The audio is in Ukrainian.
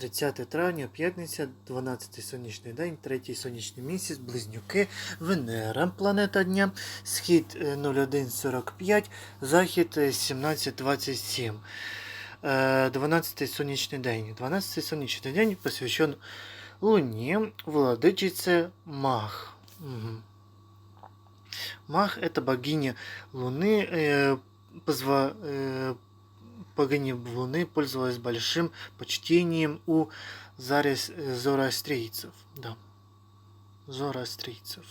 30 травня, п'ятниця, 12 сонячний день, 3 сонячний місяць, близнюки, Венера, планета дня, схід е, 0145, захід е, 1727. Е, 12 сонячний день. 12 сонячний день посвящен Луні, владычице Мах. Мгм. Мах – это богиня Луны, э, позва, э, богиня Луны пользовалась большим почтением у зороастрийцев. Да. Зороастрийцев.